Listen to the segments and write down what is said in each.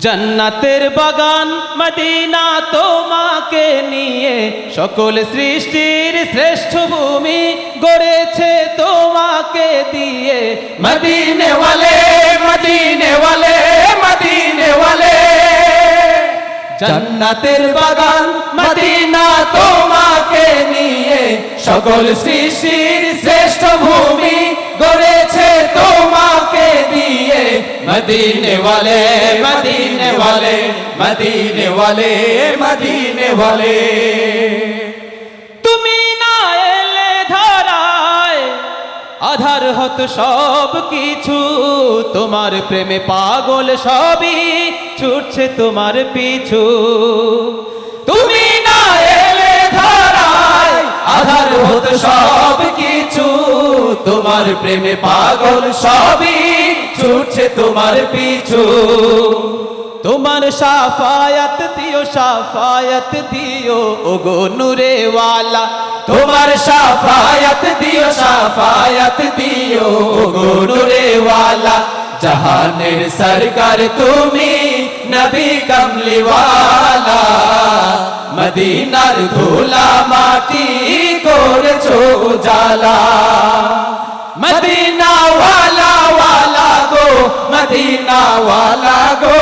জান্নাতের বাগান মদিনা তোমাকে নিয়ে সকল সৃষ্টির শ্রেষ্ঠ ভূমি গড়েছে তোমাকে দিয়ে। মদিনে ওয়ালে মদিনে ওয়ালে মদিনে ওয়ালে জান্নাতের বাগান মদিনা তোমাকে নিয়ে সকল সৃষ্টির শ্রেষ্ঠ ভূমি গড়েছে তোমাকে দিয়ে। মদিনে ওয়ালে মদিনে ওয়ালে মদিনে ওয়ালে। তুমি না এলে ধরায়, আধার হত সব কিছু। তোমার প্রেমে পাগল সবই ছুটছে তোমার পিছু। তুমি না এলে ধরায়, আধার হত সব কিছু। তোমার প্রেমে পাগল সবই ছুটছে তোমার পিছু। তোমার সাফায়াত দিও সাফায়াত দিও, ওগো নূরে ওয়ালা তোমার সাফায়াত দিও সাফায়াত দিও, ওগো নূরে ওয়ালা জাহানের সরকার তুমি নবী কমলিওয়ালা। মদিনার ধুলা মাটি করেছ জালা মদিনা ওয়ালা ওয়ালা গো মদিনা ওয়ালা গো।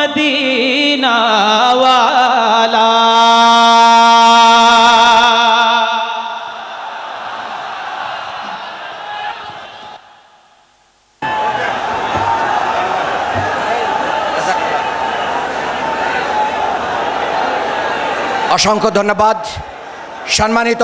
মদিনা ওয়ালা অসংখ্য ধন্যবাদ। সম্মানিত